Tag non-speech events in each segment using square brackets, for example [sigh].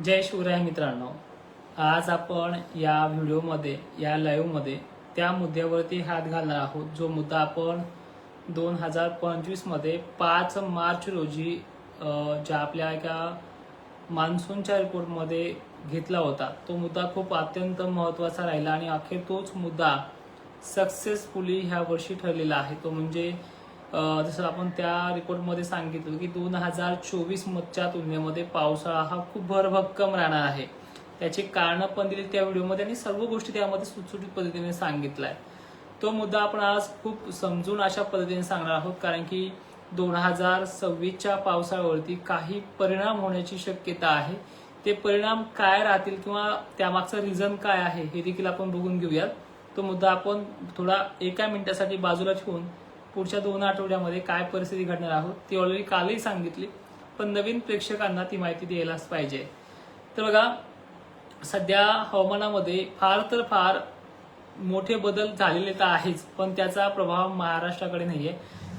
जय शिवराय मित्रांनो. आज आपण या व्हिडिओमध्ये या लाईव्हमध्ये त्या मुद्द्यावरती हात घालणार आहोत जो मुद्दा आपण दोन हजार पंचवीसमध्ये पाच मार्च रोजी ज्या आपल्या एका मान्सूनच्या रिपोर्टमध्ये घेतला होता. तो मुद्दा खूप अत्यंत महत्त्वाचा राहिला आणि अखेर तोच मुद्दा सक्सेसफुली ह्या वर्षी ठरलेला आहे. तो म्हणजे जसं आपण त्या रिपोर्टमध्ये सांगितलं की दोन हजार चोवीस मधच्या तुलनेमध्ये पावसाळा हा खूप भरभक्कम राहणार आहे. त्याची कारणं पण दिली त्या व्हिडिओमध्ये आणि सर्व गोष्टी त्यामध्ये सुटसुटीत पद्धतीने सांगितलाय. तो मुद्दा आपण आज खूप समजून अशा पद्धतीने सांगणार आहोत कारण की दोन हजार सव्वीसच्या पावसाळ्यावरती काही परिणाम होण्याची शक्यता आहे. ते परिणाम काय राहतील किंवा त्यामागचं रिझन काय आहे हे देखील आपण बघून घेऊयात. तो मुद्दा आपण थोडा एका मिनिटासाठी बाजूला ठेवून पुढच्या दोन आठवड्यामध्ये काय परिस्थिती घडणार आहोत ती ऑलरेडी कालही सांगितली पण नवीन प्रेक्षकांना ती माहिती द्यायलाच पाहिजे. तर बघा सध्या हवामानामध्ये फार तर फार मोठे बदल झालेले तर आहेच पण त्याचा प्रभाव महाराष्ट्राकडे नाहीये.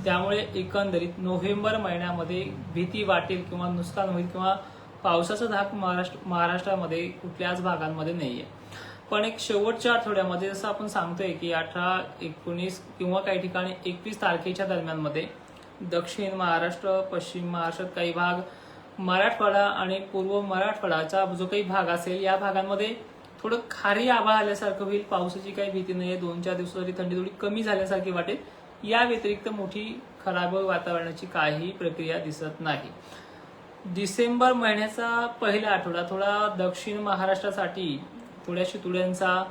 त्यामुळे एकंदरीत नोव्हेंबर महिन्यामध्ये भीती वाटेल किंवा नुकसान होईल किंवा पावसाचा धाक महाराष्ट्र महाराष्ट्रामध्ये कुठल्याच भागांमध्ये नाहीये. पण एक शेवटच्या आठवड्यामध्ये जसं आपण सांगतोय की अठरा एकोणीस किंवा काही ठिकाणी एकवीस तारखेच्या दरम्यानमध्ये दक्षिण महाराष्ट्र पश्चिम महाराष्ट्रात काही भाग मराठवाडा आणि पूर्व मराठवाडाचा जो काही भाग असेल या भागांमध्ये थोडं खारी आभाळ आल्यासारखं होईल पावसाची काही भीती नाही दोन चार दिवसासाठी थंडी थोडी कमी झाल्यासारखी वाटेल. या व्यतिरिक्त मोठी खराब वातावरणाची काही प्रक्रिया दिसत नाही. डिसेंबर महिन्याचा पहिला आठवडा थोडा दक्षिण महाराष्ट्रासाठी थोड्या शितुड्यांचा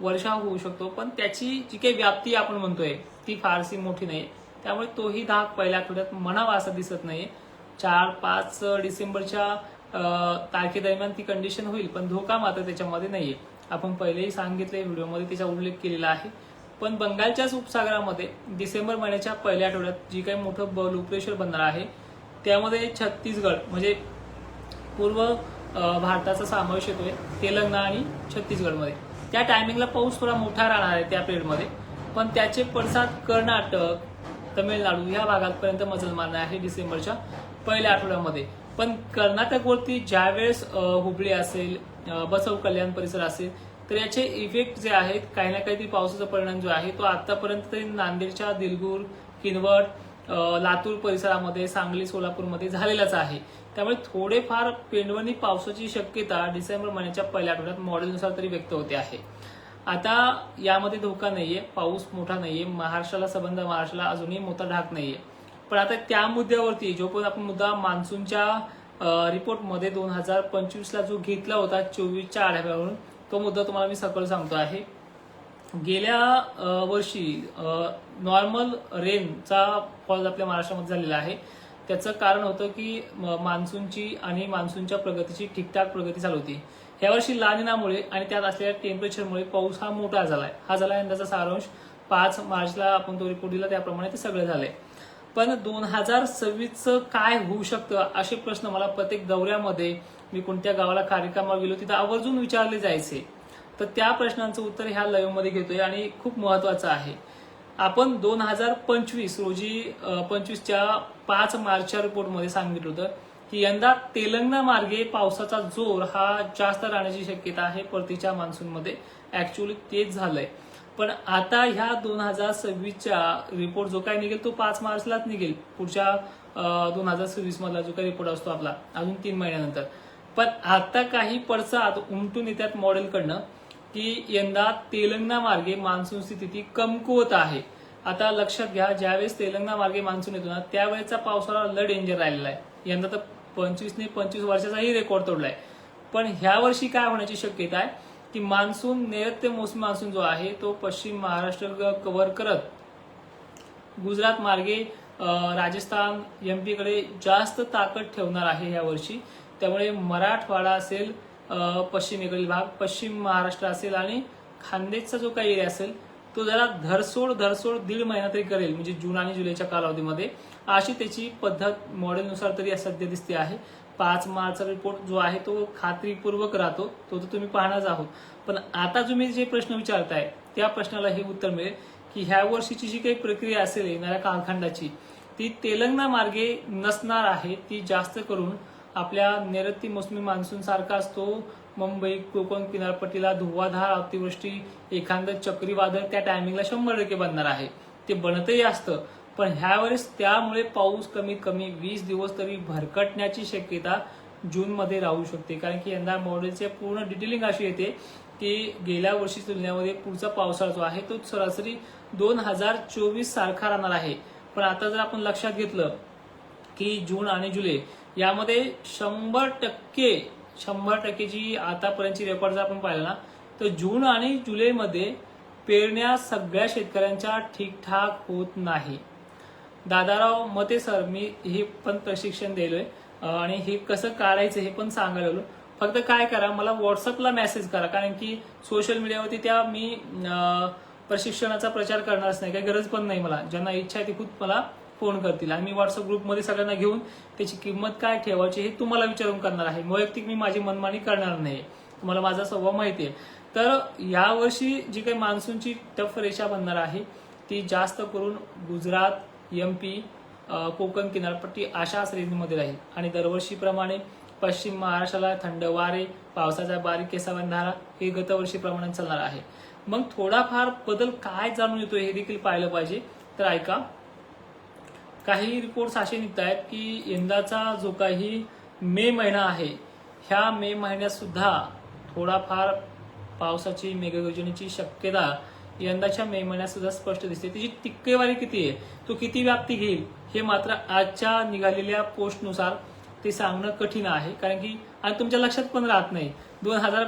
वर्षाव होऊ शकतो पण त्याची जी काही व्याप्ती आपण म्हणतोय ती फारशी मोठी नाही. त्यामुळे तोही धाक पहिल्या आठवड्यात म्हणावा असं दिसत नाही. चार पाच डिसेंबरच्या तारखेदरम्यान ती कंडिशन होईल पण धोका मात्र त्याच्यामध्ये नाहीये. आपण पहिलेही सांगितले व्हिडिओमध्ये त्याचा उल्लेख केलेला आहे. पण बंगालच्याच उपसागरामध्ये डिसेंबर महिन्याच्या पहिल्या आठवड्यात जी काही मोठं ब लो प्रेशर बनणार आहे त्यामध्ये छत्तीसगड म्हणजे पूर्व भारताचा समावेश येतोय तेलंगणा आणि छत्तीसगडमध्ये. त्या टायमिंगला पाऊस थोडा मोठा राहणार आहे त्या पिरियडमध्ये पण त्याचे पडसाद कर्नाटक तमिळनाडू या भागापर्यंत मजल मारणार आहे डिसेंबरच्या पहिल्या आठवड्यामध्ये. पण कर्नाटकवरती ज्यावेळेस हुबळी असेल बसव कल्याण परिसर असेल तर याचे इफेक्ट जे आहेत काही ना काहीतरी पावसाचा परिणाम जो आहे तो आतापर्यंत तरी नांदेडच्या दिलगूर किनवट लातूर परिसरामध्ये सांगली सोलापूरमध्ये झालेलाच आहे. त्यामुळे थोडेफार पेंडवणी पावसाची शक्यता डिसेंबर महिन्याच्या पहिल्या आठवड्यात मॉडेलनुसार तरी व्यक्त होते आहे. आता यामध्ये धोका नाहीये पाऊस मोठा नाहीये महाराष्ट्राला संबंध महाराष्ट्राला अजूनही मोठा ढाक नाहीये. पण आता त्या मुद्द्यावरती जो पण आपण मुद्दा मान्सूनच्या रिपोर्टमध्ये दोन हजार पंचवीसला जो घेतला होता चोवीसच्या आढाव्यावरून तो मुद्दा तुम्हाला मी सकल सांगतो आहे. गेल्या वर्षी नॉर्मल रेनचा फॉल आपल्या महाराष्ट्रामध्ये झालेला आहे. त्याचं कारण होतं की म- मान्सूनची आणि मान्सूनच्या प्रगतीची ठीकठाक प्रगती चालू होती. यावर्षी लानिनामुळे आणि त्यात असलेल्या टेम्परेचरमुळे पाऊस हा मोठा झालाय. हा झाला यंदाचा सारांश. पाच मार्चला आपण तो रिपोर्ट दिला त्याप्रमाणे ते सगळं झालंय पण दोन हजार सव्वीसचं काय होऊ शकतं असे प्रश्न मला प्रत्येक दौऱ्यामध्ये मी कोणत्या गावाला कार्यक्रमावर गेलो तिथं आवर्जून विचारले जायचे. तर त्या प्रश्नांचं उत्तर ह्या लाईव्हमध्ये घेतोय आणि खूप महत्वाचं आहे. आपण दोन हजार पंचवीस रोजी पंचवीसच्या पाच मार्चच्या रिपोर्टमध्ये सांगितलं होतं की यंदा तेलंगणा मार्गे पावसाचा जोर हा जास्त राहण्याची शक्यता आहे परतीच्या मान्सूनमध्ये. ऍक्च्युअली तेच झालंय. पण आता ह्या दोन हजार सव्वीसच्या रिपोर्ट जो काही निघेल तो पाच मार्चलाच निघेल. पुढच्या दोन हजार सव्वीस मधला जो काही रिपोर्ट असतो आपला अजून तीन महिन्यानंतर. पण आता काही पडसाद उमटून येतात मॉडेलकडनं की यंदा तेलंगणा मार्गे मान्सून स्थिती कमकुवत आहे. आता लक्षात घ्या ज्यावेळेस तेलंगणा मार्गे मान्सून येतो ना त्यावेळेचा पावसाळा लय डेंजर राहिलेला आहे. यंदा तर पंचवीसने पंचवीस वर्षाचाही रेकॉर्ड तोडलाय. पण ह्या वर्षी काय होण्याची शक्यता आहे? की मान्सून नैऋत्य मोसमी मान्सून जो आहे तो पश्चिम महाराष्ट्र कव्हर करत गुजरात मार्गे राजस्थान एमपीकडे जास्त ताकद ठेवणार आहे या वर्षी. त्यामुळे मराठवाडा असेल पश्चिमेकडील भाग पश्चिम महाराष्ट्र असेल आणि खानदेशचा जो काही एरिया असेल तो जरा धरसोड धरसोड दीड महिना तरी करेल म्हणजे जून आणि जुलैच्या कालावधीमध्ये. अशी त्याची पद्धत मॉडेलनुसार तरी सध्या दिसते आहे. पाच मार्चचा रिपोर्ट जो आहे तो खात्रीपूर्वक राहतो तो तर तुम्ही पाहणारच आहोत. पण आता तुम्ही जे प्रश्न विचारताय त्या प्रश्नाला हे उत्तर मिळेल की ह्या वर्षीची जी काही प्रक्रिया असेल येणाऱ्या कालखंडाची ती तेलंगणा मार्गे नसणार आहे ती जास्त करून आपल्या नैऋत्य मोसमी मान्सून सारखा असतो. मुंबई कोकण किनारपट्टीला धुवाधार अतिवृष्टी एखादं चक्रीवादळ त्या टायमिंगला शंभर टक्के बनणार आहे. ते बनतही असतं. पण ह्यावेळेस त्यामुळे पाऊस कमीत कमी वीस दिवस तरी भरकटण्याची शक्यता जूनमध्ये राहू शकते. कारण की यंदा मॉडेलचे पूर्ण डिटेलिंग अशी येते की गेल्या वर्षी तुलनेमध्ये पुढचा पावसाळा जो आहे तो सरासरी दोन हजार चोवीस सारखा राहणार आहे. पण आता जर आपण लक्षात घेतलं की जून आणि जुलै यामध्ये शंभर टक्के शंभर टक्के जी आतापर्यंतची रेकॉर्ड जर आपण पाहिलं ना तर जून आणि जुलैमध्ये पेरण्या सगळ्या शेतकऱ्यांच्या ठीकठाक होत नाही. दादाराव मते सर मी हे पण प्रशिक्षण दिलोय आणि हे कसं काढायचं हे पण सांगायला लागलो. फक्त काय करा मला व्हॉट्सअपला मेसेज करा कारण की सोशल मीडियावरती त्या मी प्रशिक्षणाचा प्रचार करणारच नाही काही गरज पण नाही मला. ज्यांना इच्छा आहे ती खूप मला फोन करतील. आणि मी व्हॉट्सअप ग्रुपमध्ये सगळ्यांना घेऊन त्याची किंमत काय ठेवायची हे तुम्हाला विचारून करणार आहे. वैयक्तिक मी माझी मनमानी करणार नाही. तुम्हाला माझा स्वभाव माहिती आहे. तर यावर्षी जी काही मान्सूनची टफ रेषा बनणार आहे ती जास्त करून गुजरात एम पी कोकण किनारपट्टी अशा श्रेणीमध्ये राहील. आणि दरवर्षीप्रमाणे पश्चिम महाराष्ट्राला थंड वारे पावसाचा बारीक केसावन धारा हे गतवर्षीप्रमाणे चालणार आहे. मग थोडाफार बदल काय जाणून येतो हे देखील पाहिलं पाहिजे. तर ऐका. काही रिपोर्ट्स असे निघत आहेत की यंदाचा जो काही मे महिना आहे ह्या मे महिन्यात सुद्धा थोडाफार पावसाची मेघगर्जनेची शक्यता यंदाच्या मे महिन्यात सुद्धा स्पष्ट दिसते. त्याची टिक्केवारी किती आहे? तो किती व्याप्ती घेईल? हे मात्र आजच्या निघालेल्या पोस्टनुसार ते सांगणं कठीण आहे. कारण की आणि तुमच्या लक्षात पण राहत नाही. दोन हजार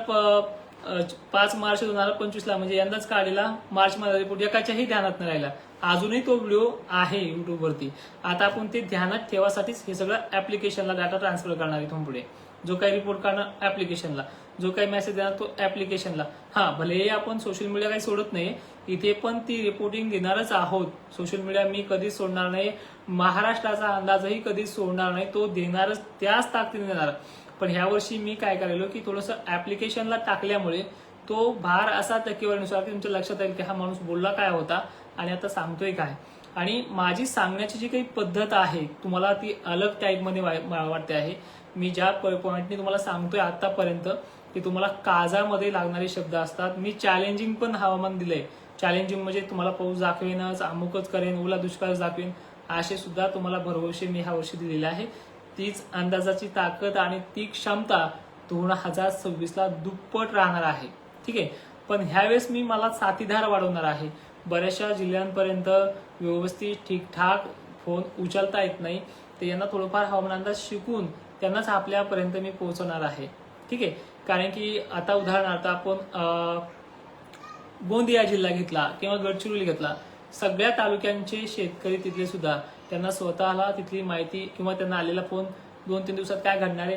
पाच मार्च दोन हजार पंचवीसला म्हणजे यंदाच काढलेला मार्च मध्ये रिपोर्ट एकाच्याही ध्यानात नाही राहिला. अजूनही तो व्हिडिओ आहे युट्यूबवरती आता आपण ते ध्यानात ठेवासाठीच हे सगळं ऍप्लिकेशनला डाटा ट्रान्सफर करणार आहे इथून पुढे. जो काही रिपोर्ट करणार ऍप्लिकेशनला जो काही मेसेज देणार तो ऍप्लिकेशनला हा भले आपण सोशल मीडिया काही सोडत नाही इथे पण ती रिपोर्टिंग देणारच आहोत. सोशल मीडिया मी कधीच सोडणार नाही. महाराष्ट्राचा अंदाजही कधीच सोडणार नाही. तो देणारच त्याच ताकदीने देणार. पण ह्या वर्षी मी काय करायलो की थोडंसं ऍप्लिकेशनला टाकल्यामुळे तो भार असा टक्केवारीनुसार की तुमच्या लक्षात येईल की हा माणूस बोलला काय होता आणि आता सांगतोय काय. आणि माझी सांगण्याची जी काही पद्धत आहे तुम्हाला ती अलग टाईपमध्ये वाटते आहे. मी ज्या पॉईंटने तुम्हाला सांगतोय आतापर्यंत की तुम्हाला काजामध्ये लागणारे शब्द असतात. मी चॅलेंजिंग पण हवामान दिलंय. चॅलेंजिंग म्हणजे तुम्हाला पाऊस दाखवेनच अमुकच करेन ओला दुष्काळ दाखवेन असे सुद्धा तुम्हाला भरवसे मी ह्या वर्षी दिलेले आहे. तीच अंदाजाची ताकद आणि ती क्षमता दोन हजार सव्वीस ला दुप्पट राहणार आहे. ठीक आहे? पण ह्यावेळेस मी मला साथीदार वाढवणार आहे. बऱ्याचशा जिल्ह्यांपर्यंत व्यवस्थित ठीकठाक फोन उचलता येत नाही. ते यांना थोडंफार हवामान अंदाज शिकून त्यांनाच आपल्यापर्यंत मी पोहोचवणार आहे. ठीक आहे? कारण की आता उदाहरणार्थ आपण गोंदिया जिल्हा घेतला किंवा गडचिरोली घेतला. सगळ्या तालुक्यांचे शेतकरी तिथले सुद्धा त्यांना स्वतःला तिथली माहिती किंवा त्यांना आलेला फोन दोन तीन दिवसात काय घडणार आहे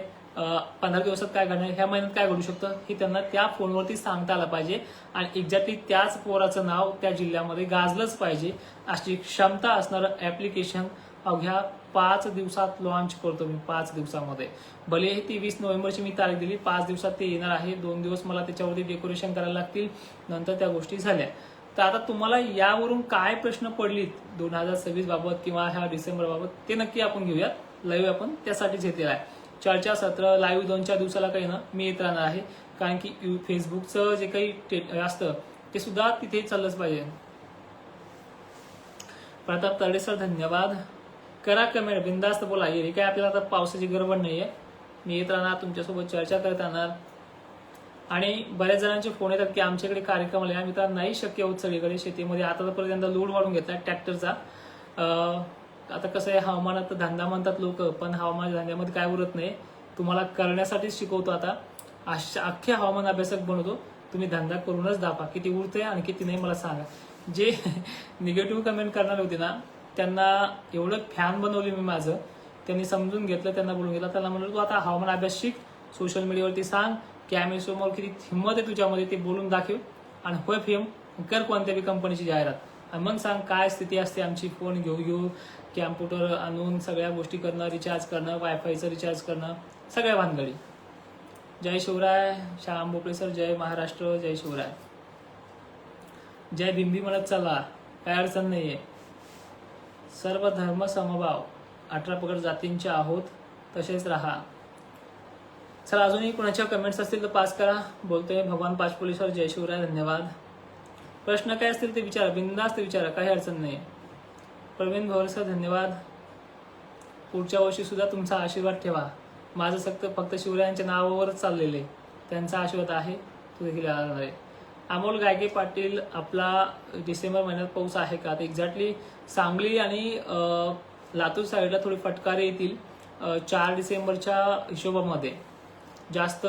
पंधरा दिवसात काय घडणार आहे ह्या महिन्यात काय घडू शकतं हे त्यांना त्या फोनवरती सांगता आलं पाहिजे. आणि एक्झॅक्टली त्याच पोराचं नाव त्या जिल्ह्यामध्ये गाजलंच पाहिजे अशी क्षमता असणारं ऍप्लिकेशन अवघ्या पाच दिवसात लॉन्च करतो मी पाच दिवसामध्ये. भले हे ती वीस नोव्हेंबरची मी तारीख दिली पाच दिवसात ते येणार आहे दोन दिवस मला त्याच्यावरती डेकोरेशन करायला लागतील नंतर त्या गोष्टी झाल्या. तर आता तुम्हाला यावरून काय प्रश्न पडलीत दोन हजार सव्वीस बाबत किंवा ह्या डिसेंबर बाबत ते नक्की आपण घेऊयात. लाईव्ह आपण त्यासाठीच घेतलेला आहे. चर्चा सत्र लाईव्ह दोन चार दिवसाला काही ना मी येत राहणार आहे. कारण की यू- फेसबुकचं जे काही असतं ते सुद्धा तिथे चाललंच पाहिजे. प्रताप तरडे सर धन्यवाद. करा कमेंट बिंदास्त बोला. हे काय आपल्याला आता पावसाची गडबड आहे मी येत राहणार तुमच्यासोबत चर्चा करत राहणार. आणि बऱ्याच जणांचे फोन येतात की आमच्याकडे कार्यक्रम आले आम्ही तर नाही शक्य होत सगळीकडे शेतीमध्ये. आता तर पर्यंत लोड वाढून घेतला ट्रॅक्टरचा. आता कसं आहे हवामानात धंदा म्हणतात लोक पण हवामान धंद्यामध्ये काय उरत नाही. तुम्हाला करण्यासाठीच शिकवतो आता. अशा अख्खे हवामान अभ्यासक बनवतो. तुम्ही धंदा करूनच दाखवा. किती उरते आणि किती नाही मला सांगा. जे [laughs] निगेटिव्ह कमेंट करणार होते ना त्यांना एवढं फॅन बनवले मी माझं. त्यांनी समजून घेतलं त्यांना बोलून घेतलं. त्यांना म्हणलं तू आता हवामान अभ्यास शिक. सोशल मीडियावरती सांग. कॅमेसमोर किती हिंमत आहे तुझ्यामध्ये ते बोलून दाखव. आणि होय फेम कर कोणत्या बी कंपनीची जाहिरात. आणि मग सांग काय स्थिती असते आमची फोन घेऊ घेऊ कॅम्प्युटर आणून सगळ्या गोष्टी करणं रिचार्ज करणं वायफायचं रिचार्ज करणं सगळ्या भानगडी. जय शिवराय श्याम भोपळे सर जय महाराष्ट्र जय शिवराय. जय बिंबी म्हणत चला काय अडचण नाही आहे सर्व धर्म समभाव अठरा पकड जातींचे आहोत तसेच राहा. चला अजूनही कुणाच्या कमेंट्स असतील तर पास करा. बोलतोय भगवान पाचपोलीसवर. जय शिवराय धन्यवाद. प्रश्न काय असतील ते विचारा. बिंदास्त विचारा. काही अडचण नाही. प्रवीण भोरसर धन्यवाद. पुढच्या वर्षी सुद्धा तुमचा आशीर्वाद ठेवा. माझं फक्त फक्त शिवरायांच्या नावावरच चाललेले त्यांचा आशीर्वाद आहे. तो देखील राहणार आहे. अमोल गायके पाटील आपला डिसेंबर महिन्यात पाऊस आहे का? तर एक्झॅक्टली सांगली आणि लातूर साईडला थोडी फटकारे येतील चार डिसेंबरच्या हिशोबामध्ये. जास्त.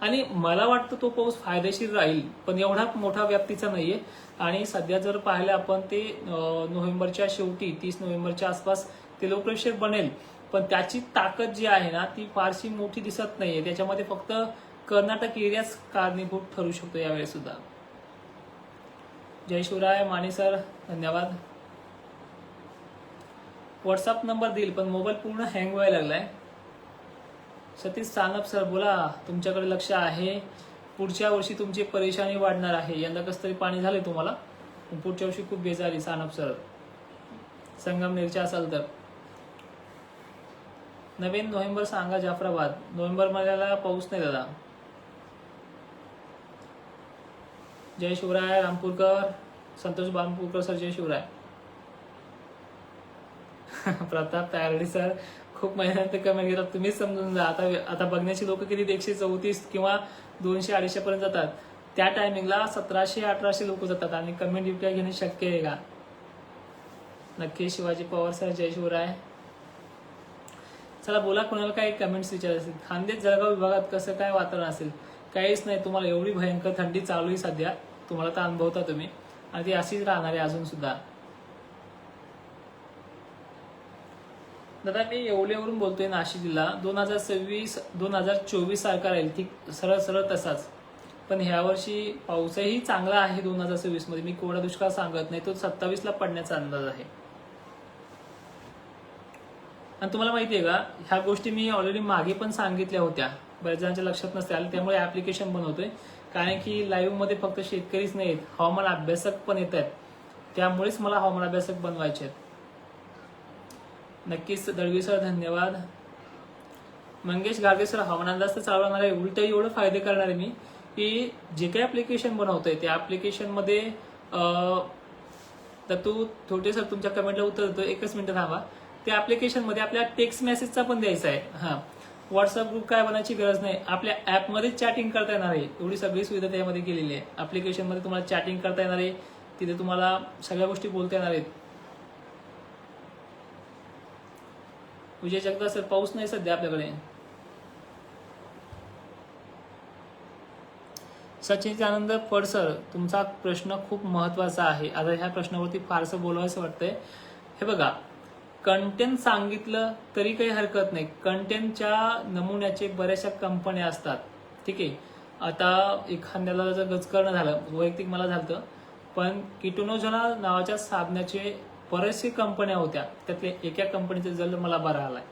आणि मला वाटतं तो पाऊस फायदेशीर राहील पण एवढा मोठा व्याप्तीचा नाहीये. आणि सध्या जर पाहिलं आपण ते नोव्हेंबरच्या शेवटी तीस नोव्हेंबरच्या आसपास ते लोकप्रेक्षक बनेल. पण त्याची ताकद जी आहे ना ती फारशी मोठी दिसत नाहीये. त्याच्यामध्ये फक्त कर्नाटक एरियाच कारणीभूत ठरू शकतो यावेळेस सुद्धा. जय शिवराय माने सर धन्यवाद. व्हॉट्सअप नंबर देईल पण मोबाईल पूर्ण हँग व्हायला लागलाय. सतीश सांगप सर बोला तुमच्याकडे लक्ष आहे. पुढच्या वर्षी तुमची परेशानी वाढणार आहे. यंदा कसं तरी पाणी झालंय तुम्हाला? पुढच्या वर्षी खूप बेजारी सानप सर. संगमनेरच्या असाल तर. नवीन नोव्हेंबर सांगा जाफराबाद. नोव्हेंबर महिन्याला पाऊस नाही दादा. जय शिवराय रामपूरकर. संतोष बामपूरकर सर जय शिवराय. [laughs] प्रताप तायर्डी सर खूप महिन्यानंतर कमेंट घेतात. तुम्हीच समजून जा. आता आता बघण्याची लोक किती एकशे चौतीस किंवा दोनशे अडीचशे पर्यंत जातात. त्या टायमिंगला सतराशे अठराशे लोक जातात आणि कमेंट रिप्लाय घेणे शक्य आहे का? नक्की शिवाजी पवार सर जय शिवराय. चला बोला कोणाला काही कमेंट्स विचार असतील? खानदेश जळगाव विभागात कसं काय वातावरण असेल? काहीच नाही. तुम्हाला एवढी भयंकर थंडी चालू आहे सध्या. तुम्हाला तर अनुभवता तुम्ही. आणि ती अशीच राहणार आहे अजून सुद्धा. दादा मी येवलेवरून बोलतोय नाशिक जिल्हा दोन हजार सव्वीस दोन हजार चोवीस सारखा राहील. ठीक सरळ सरळ तसाच. पण ह्या वर्षी पाऊसही चांगला आहे दोन हजार सव्वीसमध्ये. मी कोरडा दुष्काळ सांगत नाही. तो सत्तावीस ला पडण्याचा अंदाज आहे. आणि तुम्हाला माहिती आहे का ह्या गोष्टी मी ऑलरेडी मागे पण सांगितल्या होत्या. बऱ्याच जणांच्या लक्षात नसते आले त्यामुळे ऍप्लिकेशन बनवतोय कारण की लाईव्हमध्ये फक्त शेतकरीच नाहीत हवामान अभ्यासक पण येत आहेत त्यामुळेच मला हवामान अभ्यासक बनवायचे आहेत. नक्कीच दळवी सर धन्यवाद. मंगेश गाडगे सर हवामान जास्त चालवणार आहे. उलट एवढं फायदे करणार आहे मी की जे काही ऍप्लिकेशन बनवतोय त्या ऍप्लिकेशनमध्ये तर तू थोटे सर तुमच्या कमेंटला उत्तर देतो एकच मिनिट थांबा. त्या ऍप्लिकेशनमध्ये आपल्या टेक्स्ट मेसेजचा पण द्यायचा आहे. हा. व्हॉट्सअप ग्रुप काय बनायची गरज नाही. आपल्या ॲपमध्येच चॅटिंग करता येणार आहे. एवढी सगळी सुविधा त्यामध्ये केलेली आहे. ऍप्लिकेशनमध्ये तुम्हाला चॅटिंग करता येणार आहे. तिथे तुम्हाला सगळ्या गोष्टी बोलता येणार आहेत. विजय जगदा सर पाऊस नाही सध्या आपल्याकडे. सचिन आनंद फड सर तुमचा प्रश्न खूप महत्त्वाचा आहे. आता ह्या प्रश्नावरती फारसं बोलावंसं वाटतंय. हे बघा कंटेंट सांगितलं तरी काही हरकत नाही. कंटेंटच्या नमुन्याचे बऱ्याचशा कंपन्या असतात. ठीक आहे? आता एखाद्याला जर गजकरणं झालं वैयक्तिक मला झालं पण किटोनोजना नावाच्या साबणाचे बऱ्याचशा कंपन्या होत्या. त्यातल्या एका कंपनीचा रिझल्ट मला बरा आलाय.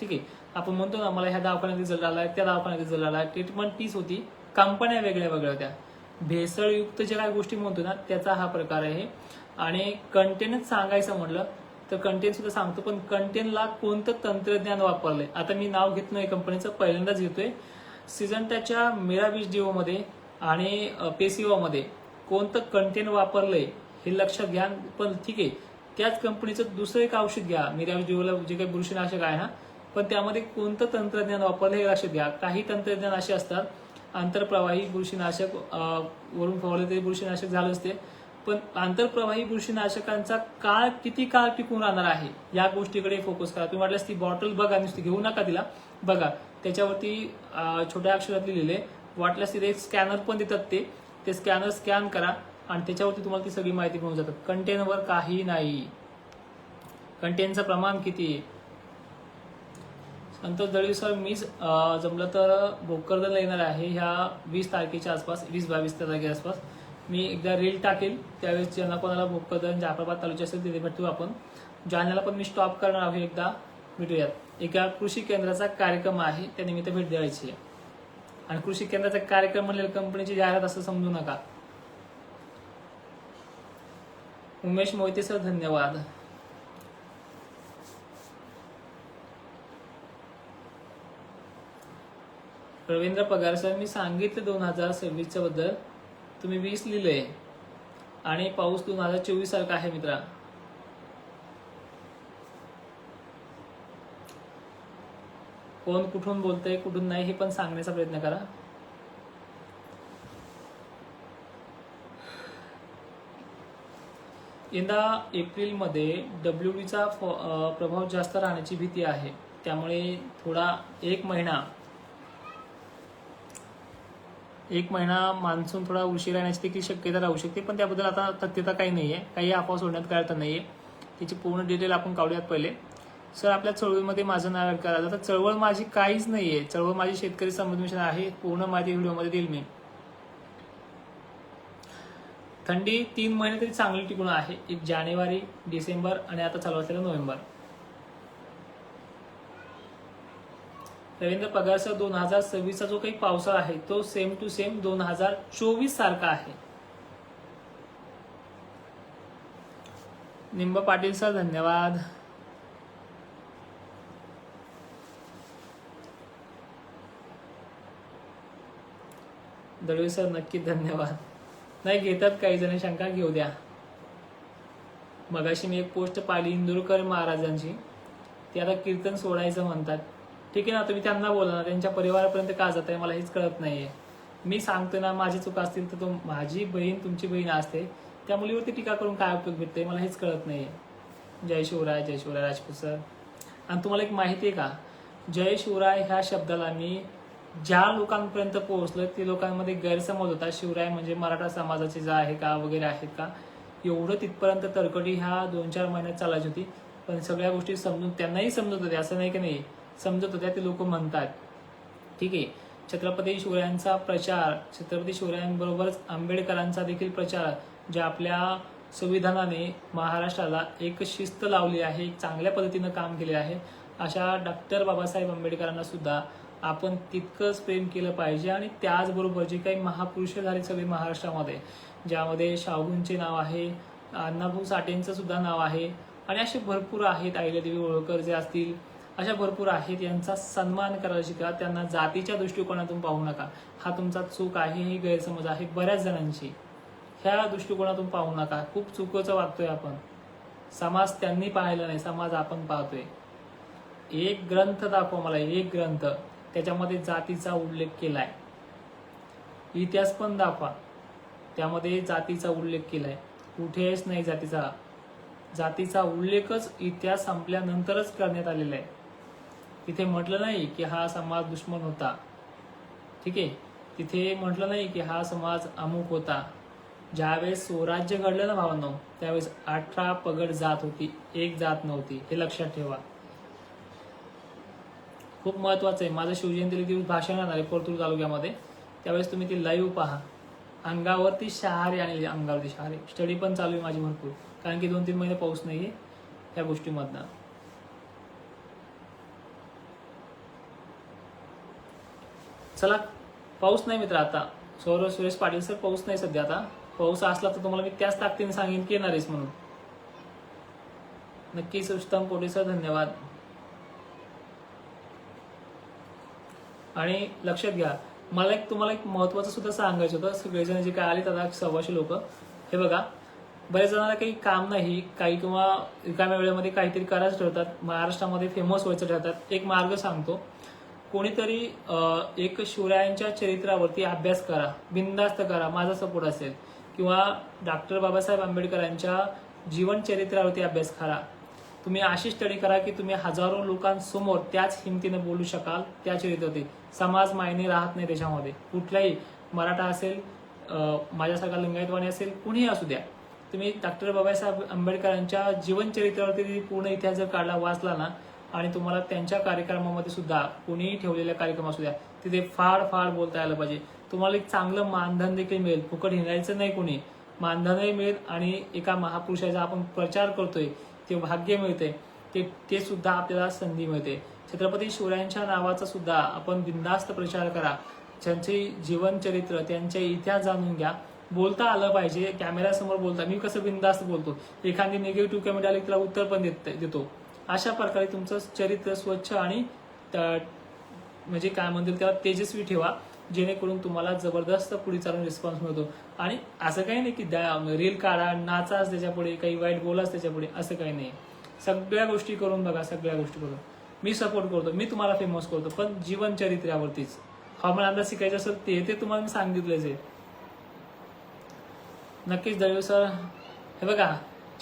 ठीक आहे? आपण म्हणतो ना मला ह्या दवाखान्यात रिझल्ट आलाय त्या दवाखान्यात रिझल्ट आलाय. ट्रीटमेंट तीच होती. कंपन्या वेगळ्या वेगळ्या होत्या. भेसळयुक्त ज्या काही गोष्टी म्हणतो ना त्याचा हा प्रकार आहे. आणि कंटेनच सांगायचं म्हटलं तर कंटेन सुद्धा सांगतो पण कंटेनला कोणतं तंत्रज्ञान वापरलंय? आता मी नाव घेत नाही कंपनीचं पहिल्यांदाच घेतोय. सिजंटाच्या मेरा बीज डिओ मध्ये आणि पेसिओ मध्ये कोणतं कंटेन वापरलंय हे लक्षात घ्या. पण ठीक आहे त्याच कंपनीचं दुसरं एक औषध घ्या. मिराज डिओला जे काही बुरशीनाशक आहे ना पण त्यामध्ये कोणतं तंत्रज्ञान वापरलं हे लक्षात घ्या. काही तंत्रज्ञान असे असतात आंतरप्रवाही बुरशीनाशक वरून फवारले तरी बुरशीनाशक झालं असते. पण आंतरप्रवाही बुरशीनाशकांचा काळ किती काळ टिकून राहणार आहे? या गोष्टीकडे फोकस करा. तुम्ही वाटल्यास ती बॉटल बघा नुसती घेऊ नका तिला. बघा त्याच्यावरती छोट्या अक्षरात लिहिलेले वाटल्यास तिथे एक स्कॅनर पण देतात ते. ते स्कॅनर स्कॅन करा. आणि त्याच्यावरती तुम्हाला ती सगळी माहिती मिळून जातात. कंटेनवर काही नाही. कंटेनचं प्रमाण किती? आहे संतोष दळवी सर मी जमलं तर भोकरदनला येणार आहे. ह्या वीस तारखेच्या आसपास वीस बावीस तारखेच्या आसपास. मी एकदा रील टाकेल. त्यावेळेस ज्यांना कोणाला भोकरदन जाफराबाद तालुक्या असेल तिथे भेटू आपण. जालन्याला पण मी स्टॉप करणार आहे एकदा. भेटूयात. एका कृषी केंद्राचा कार्यक्रम आहे. त्यानिमित्त भेट द्यायची आहे. आणि कृषी केंद्राचा कार्यक्रम म्हणलेलं कंपनीची जाहिरात असं समजू नका. उमेश मोहिते सर धन्यवाद. रवींद्र पगार सर मी सांगितलं दोन हजार सव्वीसच्या बद्दल. तुम्ही वीस लिहिलंय. आणि पाऊस दोन हजार चोवीस सारखा आहे मित्रा. कोण कुठून बोलतंय कुठून नाही हे पण सांगण्याचा प्रयत्न करा. यंदा एप्रिलमध्ये डब्ल्यू डीचा प्रभाव जास्त राहण्याची भीती आहे. त्यामुळे थोडा एक महिना एक महिना मान्सून थोडा उशीर येण्याची देखील शक्यता राहू शकते पण त्याबद्दल आता तथ्यता काही नाही आहे काही अफवा सोडण्यात काय अर्थ नाही आहे त्याची पूर्ण डिटेल आपण काढूयात पहिले. सर आपल्या चळवळीमध्ये माझं नाव ऍड करा आता चळवळ माझी काहीच नाही आहे चळवळ माझी शेतकरी संबंध मिशन आहे. पूर्ण माहिती व्हिडिओमध्ये देईल मी. थंडी तीन महिने तरी चांगली टिकून आहे. एक जानेवारी डिसेंबर आणि आता चालू असलेला नोव्हेंबर. रवींद्र पगारसह दोन हजार सव्वीसचा जो काही पावसाळा आहे तो सेम टू सेम दोन हजार चोवीस सारखा आहे. निंब पाटील सर धन्यवाद. दळवी सर नक्की धन्यवाद. नाही घेतात काही जण. शंका घेऊ द्या. मगाशी मी एक पोस्ट पाहिली इंदुरकर महाराजांची. ती आता कीर्तन सोडायचं म्हणतात. ठीक आहे ना तुम्ही त्यांना बोला ना त्यांच्या परिवारापर्यंत का जात आहे मला हेच कळत नाही आहे मी सांगतो ना माझी चूक असतील तर तो माझी बहीण तुमची बहीण असते. त्या मुलीवरती टीका करून काय उपयोग भेटते मला हेच कळत नाही आहे जय शिवराय जय शिवराय राजपूत सर. आणि तुम्हाला एक माहिती आहे का? जय शिवराय ह्या शब्दाला मी ज्या लोकांपर्यंत पोहोचलं ते लोकांमध्ये गैरसमज होता शिवराय म्हणजे मराठा समाजाचे जे आहे का वगैरे आहेत का एवढं तिथपर्यंत तरकडी ह्या दोन चार महिन्यात चालायची होती. पण सगळ्या गोष्टी समजून त्यांनाही समजत होत्या. असं नाही की नाही समजत होत्या ते लोक म्हणतात. ठीक आहे. छत्रपती शिवरायांचा प्रचार छत्रपती शिवरायांबरोबरच आंबेडकरांचा देखील प्रचार जे आपल्या संविधानाने महाराष्ट्राला एक शिस्त लावली आहे चांगल्या पद्धतीनं काम केले आहे अशा डॉक्टर बाबासाहेब आंबेडकरांना सुद्धा आपण तितकंच प्रेम केलं पाहिजे आणि त्याचबरोबर जे काही महापुरुष झाले सगळे महाराष्ट्रामध्ये ज्यामध्ये शाहूंचे नाव आहे अण्णाभाऊ साठेंचं सुद्धा नाव आहे आणि असे भरपूर आहेत अहिल्यादेवी होळकर जे असतील अशा भरपूर आहेत यांचा सन्मान करायला शिका त्यांना जातीच्या दृष्टिकोनातून पाहू नका. हा तुमचा चूक आहे ही गैरसमज आहे बऱ्याच जणांची ह्या दृष्टिकोनातून पाहू नका. खूप चुकीचं वागतोय आपण. समाज त्यांनी पाहिला नाही समाज आपण पाहतोय. एक ग्रंथ दाखवा मला एक ग्रंथ. त्याच्यामध्ये जातीचा उल्लेख केलाय. इतिहास पण दाखवा. त्यामध्ये जातीचा उल्लेख केलाय. कुठेच नाही जातीचा? जातीचा उल्लेखच इतिहास संपल्यानंतरच करण्यात आलेला आहे. तिथे म्हटलं नाही की हा समाज दुश्मन होता. ठीक आहे? तिथे म्हटलं नाही की हा समाज अमुक होता. ज्यावेळेस स्वराज्य घडलं ना भावांनो त्यावेळेस अठरा पगड जात होती एक जात नव्हती. हे लक्षात ठेवा. खूप महत्वाचं आहे. माझं शिवजयंती दिवस भाषण राहणार आहे परतूर तालुक्यामध्ये. त्यावेळेस तुम्ही ती लाईव्ह पहा. अंगावरती शहारे आणि अंगावरती शहारे. स्टडी पण चालू आहे माझी भरपूर. कारण की दोन तीन महिने पाऊस नाही आहे त्या गोष्टीमधनं. चला पाऊस नाही मित्र आता. सौरभ सुरेश पाटील सर पाऊस नाही सध्या आता. पाऊस असला तर तुम्हाला मी त्याच ताकदीने सांगेन की येणार आहेस म्हणून. नक्कीच उत्तम पोटे सर धन्यवाद. आणि लक्षात घ्या मला एक तुम्हाला एक महत्वाचं सुद्धा सांगायचं होतं सगळेजण जे काय आले आता सव्वाशे लोक हे बघा बऱ्याच जणांना काही काम नाही काही किंवा रिकाम्या वेळेमध्ये काहीतरी करायचं ठरतात महाराष्ट्रामध्ये फेमस व्हायचं ठरतात एक मार्ग सांगतो कोणीतरी एक शिवरायांच्या चरित्रावरती अभ्यास करा बिनधास्त करा माझा सपोर्ट असेल. किंवा डॉक्टर बाबासाहेब आंबेडकरांच्या जीवन चरित्रावरती अभ्यास करा. तुम्ही अशी स्टडी करा की तुम्ही हजारो लोकांसमोर त्याच हिमतीने बोलू शकाल त्या चरित्रावरती समाज मायने राहत नाही त्याच्यामध्ये. कुठलाही मराठा असेल माझ्या माझ्यासारखा लिंगायतवाणी असेल कुणीही असू द्या. तुम्ही डॉक्टर बाबासाहेब आंबेडकरांच्या जीवनचरित्रावरती पूर्ण इतिहास जर काढला वाचला ना आणि तुम्हाला त्यांच्या कार्यक्रमामध्ये सुद्धा कुणीही ठेवलेल्या कार्यक्रम असू द्या तिथे फार फार बोलता यायला पाहिजे. तुम्हाला एक चांगलं मानधन देखील मिळेल. फुकट हिंडायचं नाही कोणी. मानधनही मिळेल आणि एका महापुरुषाचा आपण प्रचार करतोय. ते भाग्य मिळते. ते ते सुद्धा आपल्याला संधी मिळते. छत्रपती शिवरायांच्या नावाचा सुद्धा आपण बिंदास्त प्रचार करा. त्यांचे जीवनचरित्र त्यांचे इतिहास जाणून घ्या. बोलता आलं पाहिजे कॅमेऱ्यासमोर बोलता. मी कसं बिंदास्त बोलतो? एखादी निगेटिव्ह कमेंट आली त्याला उत्तर पण देत देतो. अशा प्रकारे तुमचं चरित्र स्वच्छ आणि म्हणजे काय म्हणतील त्याला तेजस्वी ठेवा. जेणेकरून तुम्हाला जबरदस्त पुढे चालून रिस्पॉन्स मिळतो. आणि असं काही नाही की रील काढा नाचाच त्याच्यापुढे काही वाईट बोलाच त्याच्यापुढे असं काही नाही. सगळ्या गोष्टी करून बघा सगळ्या गोष्टी करून. मी सपोर्ट करतो मी तुम्हाला फेमस करतो पण जीवनचरित्र्यावरतीच हवामान अंदाज शिकायचं असेल ते ते तुम्हाला मी सांगितलेच आहे. नक्कीच दळवी सर हे बघा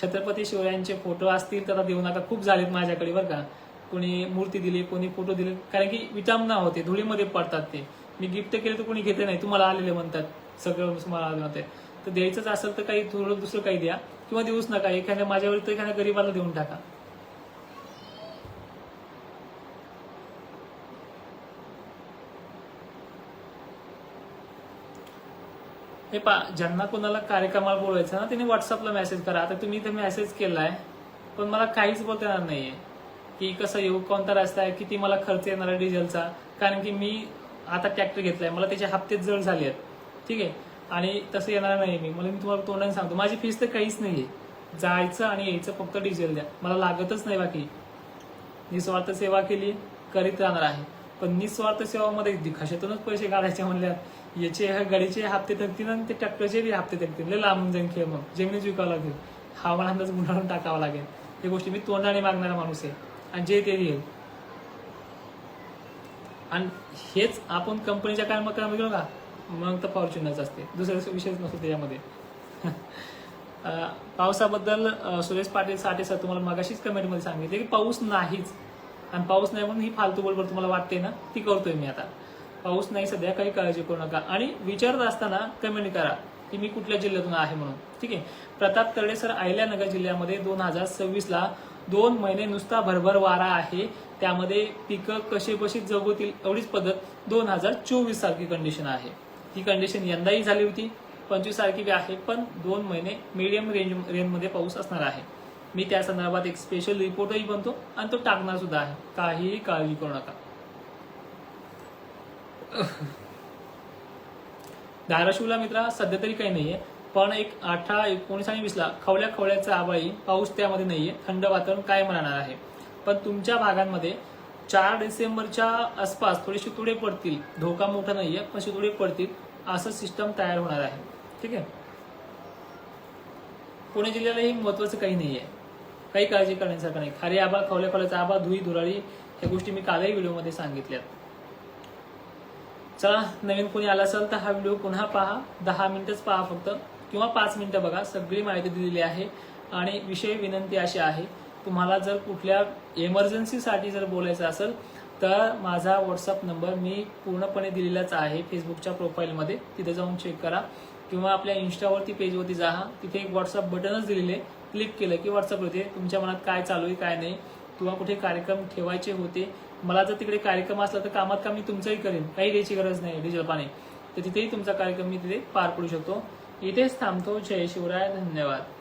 छत्रपती शिवरायांचे फोटो असतील तर आता देऊ नका खूप झालेत माझ्याकडे बरं का. कोणी मूर्ती दिली कोणी फोटो दिले कारण की विटामना होते धुळीमध्ये पडतात ते. मी गिफ्ट केले तर कोणी घेते नाही तुम्हाला आलेले म्हणतात सगळं तुम्हाला आले म्हणते. तर द्यायचंच असेल तर काही थोडं दुसरं काही द्या किंवा देऊच नका एखाद्या माझ्यावर तर एखाद्या गरीबाला देऊन टाका. हे पा ज्यांना कोणाला कार्यक्रमाला बोलवायचं ना त्यांनी व्हॉट्सअपला मेसेज करा. आता तुम्ही इथे मेसेज केलाय पण मला काहीच बोलता येणार नाहीये. की कसं येऊ कोणता रस्ता आहे किती मला खर्च येणार आहे डिझेलचा. कारण की मी आता ट्रॅक्टर घेतलाय मला त्याचे हप्तेच जड झाले आहेत. ठीक आहे? आणि तसं येणार नाही मी. मला मी तुम्हाला तोंडाने सांगतो. माझी फीस तर काहीच नाही आहे जायचं आणि यायचं फक्त डिझेल द्या. मला लागतच नाही बाकी. निस्वार्थ सेवा केली करीत राहणार आहे. पण निस्वार्थ सेवामध्ये कशातूनच पैसे काढायचे म्हणल्यात. याचे ह्या गाडीचे हप्ते थकतील आणि ते ट्रॅक्टरचे बी हप्ते थकतील. लय लांबून जाईन खेळ मग. जमिनीच विकावं लागेल. हवामान अंदाज गुंडाळून टाकावा लागेल. ही गोष्टी मी तोंडाने मागणारा माणूस आहे. जे ते येईल. आणि हेच आपण कंपनीच्या काय मग गेलो का? मग तर फॉर्च्युनरच असते. दुसरा विषयच नसतो त्याच्यामध्ये. [laughs] पावसाबद्दल सुरेश पाटील साठे सर तुम्हाला मगाशीच कमेंटमध्ये सांगितले की पाऊस नाहीच. आणि पाऊस नाही म्हणून ही फालतू बरोबर तुम्हाला वाटते ना? ती करतोय मी आता. पाऊस नाही सध्या काही काळजी करू नका. आणि विचारत असताना कमेंट करा की मी कुठल्या जिल्ह्यातून आहे म्हणून. ठीक आहे? प्रताप तरडे सर अहिल्यानगर जिल्ह्यामध्ये दोन हजार सव्वीसला दोन महिने नुसता भरभर वारा आहे. त्यामध्ये पिकं कसे बशी जगवतील एवढीच पद्धत दोन हजार चोवीस सारखी कंडिशन आहे. ही कंडिशन यंदाही झाली होती. पंचवीस सारखी बी आहे पण दोन महिने मीडियम रेंज रेंजमध्ये पाऊस असणार आहे. मी त्या संदर्भात एक स्पेशल रिपोर्टही बनतो आणि तो टाकणार सुद्धा आहे. काहीही काळजी करू नका. धाराशिवला मित्रा सध्या तरी काही नाहीये. पण एक अठरा एकोणीस आणि वीसला खवल्या खवल्याचा आबाळी पाऊस त्यामध्ये नाहीये. थंड वातावरण कायम राहणार आहे. पण तुमच्या भागांमध्ये चार डिसेंबरच्या आसपास थोडे शितुडे पडतील. धोका मोठा नाहीये पण शितुडे पडतील असं सिस्टम तयार होणार आहे. ठीक आहे? पुणे जिल्ह्याला हे महत्वाचं काही नाहीये. काही काळजी करण्यासारखं नाही. खारी आबा खवल्या खवल्याचा आबा धुई धुराळी ह्या गोष्टी मी कालही व्हिडिओमध्ये सांगितल्यात. चला नवीन कोणी आला असेल तर हा व्हिडिओ पुन्हा पहा. दहा मिनिटच पहा फक्त. किंवा पाच मिनिटं बघा सगळी माहिती दिलेली आहे. आणि विषय विनंती अशी आहे तुम्हाला जर कुठल्या इमर्जन्सीसाठी जर बोलायचं असेल तर माझा व्हॉट्सअप नंबर मी पूर्णपणे दिलेलाच आहे फेसबुकच्या प्रोफाईलमध्ये तिथे जाऊन चेक करा. किंवा आपल्या इन्स्टावरती पेजवरती जा. तिथे एक व्हॉट्सअप बटनच दिलेले. क्लिक केलं की व्हॉट्सअपवरती तुमच्या मनात काय चालू आहे काय नाही किंवा कुठे कार्यक्रम ठेवायचे होते. मला जर तिकडे कार्यक्रम असला तर कामात काम मी तुमचंही करेन. काही द्यायची गरज नाही डिझेल पाणी तर तिथेही तुमचा कार्यक्रम मी तिथे पार पडू शकतो. इथेच थांबतो. जय शिवराय. धन्यवाद.